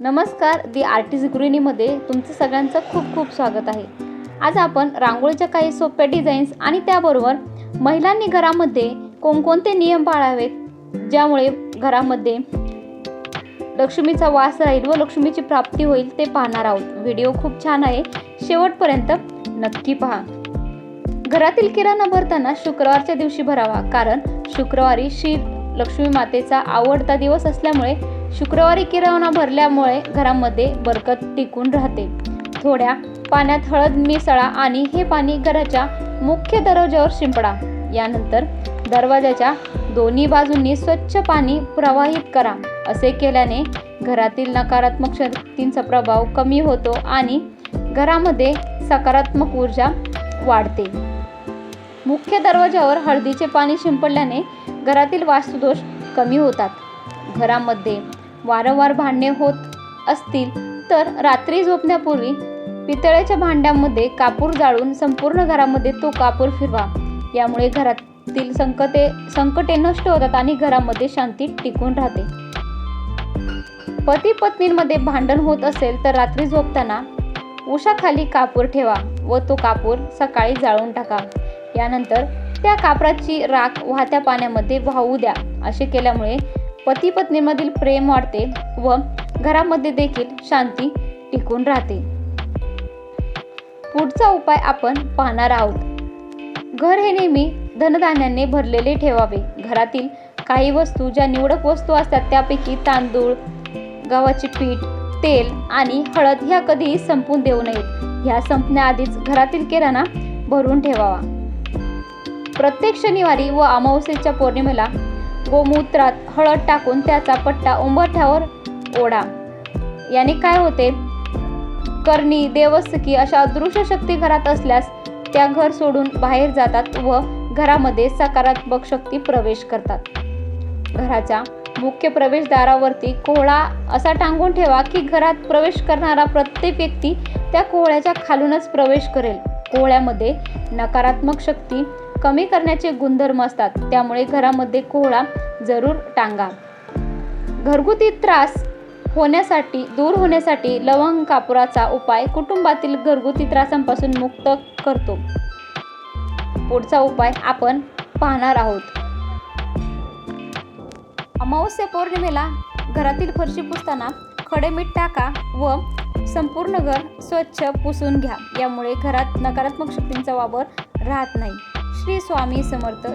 नमस्कार the artist गृहिणीमध्ये तुमचं सगळ्यांचं खूप खूप स्वागत आहे. आज आपण रांगोळीच्या काही सोप्या डिझाईन्स आणि त्याबरोबर महिलांनी घरामध्ये कोणकोणते नियम पाळावेत ज्यामुळे घरामध्ये लक्ष्मीचा वास राहील व लक्ष्मीची प्राप्ती होईल ते पाहणार आहोत. व्हिडिओ खूप छान आहे. शेवटपर्यंत नक्की पहा. घरातील किराणा भरताना शुक्रवारच्या दिवशी भरावा कारण शुक्रवारी श्री लक्ष्मी मातेचा आवडता दिवस असल्यामुळे शुक्रवारी किराणा भरल्यामुळे घरामध्ये बरकत टिकून राहते. थोड्या पाण्यात हळद मिसळा आणि हे पाणी घराच्या मुख्य दरवाजावर शिंपडा. यानंतर दरवाजाच्या दोन्ही बाजूंनी स्वच्छ पाणी प्रवाहित करा. असे केल्याने घरातील नकारात्मक शक्तींचा प्रभाव कमी होतो आणि घरामध्ये सकारात्मक ऊर्जा वाढते. मुख्य दरवाजावर हळदीचे पाणी शिंपडल्याने घरातील वास्तुदोष कमी होतात. घरामध्ये वारंवार भांडणे होत असतील तर रात्री झोपण्यापूर्वी पितळेच्या भांड्यामध्ये कापूर जाळून संपूर्ण घरामध्ये तो कापूर फिरवा. यामुळे घरातील संकटे संकटे नष्ट होतात आणि घरामध्ये शांती टिकून राहते. पती पत्नींमध्ये भांडण होत असेल तर रात्री झोपताना उशाखाली कापूर ठेवा व तो कापूर सकाळी जाळून टाका. यानंतर त्या कापराची राख वाहत्या पाण्यामध्ये वाहू द्या. असे केल्यामुळे पती पत्नीमधील प्रेम वाढते व घरामध्ये देखील शांती टिकून राहते. पुढचा उपाय आपण पाहणार आहोत. घर हे नेहमी धनधान्याने भरलेले ठेवावे. घरातील काही वस्तू ज्या निवडक वस्तू असतात त्यापैकी तांदूळ गव्हाचे पीठ तेल आणि हळद ह्या कधीही संपून देऊ नयेत. ह्या संपण्याआधीच घरातील किराणा भरून ठेवावा. प्रत्येक शनिवारी व अमावस्येच्या पौर्णिमेला गोमूत्रात हळद टाकून त्याचा पट्टा उंबरठ्यावर ओढा. याने काय होते? करणी देवस्की अशा अदृश्य शक्ती घरात असल्यास त्या घर सोडून बाहेर जातात व घरामध्ये सकारात्मक शक्ती प्रवेश करतात. घराच्या मुख्य प्रवेशद्वारावरती कोहळा असा टांगून ठेवा की घरात प्रवेश करणारा प्रत्येक व्यक्ती त्या कोहळ्याच्या खालूनच प्रवेश करेल. कोहळ्यामध्ये नकारात्मक शक्ती कमी करण्याचे गुणधर्म असतात. त्यामुळे घरामध्ये कोहळा जरूर टांगा. घरगुती त्रास होण्यासाठी दूर होण्यासाठी लवंग कापुराचा उपाय कुटुंबातील घरगुती त्रासांपासून मुक्त करतो. पुढचा उपाय आपण पाहणार आहोत. अमावस्या पौर्णिमेला घरातील फरशी पुसताना खडे मीठ टाका व संपूर्ण घर स्वच्छ पुसून घ्या. यामुळे घरात नकारात्मक शक्तींचा वापर राहत नाही. श्री स्वामी समर्थ.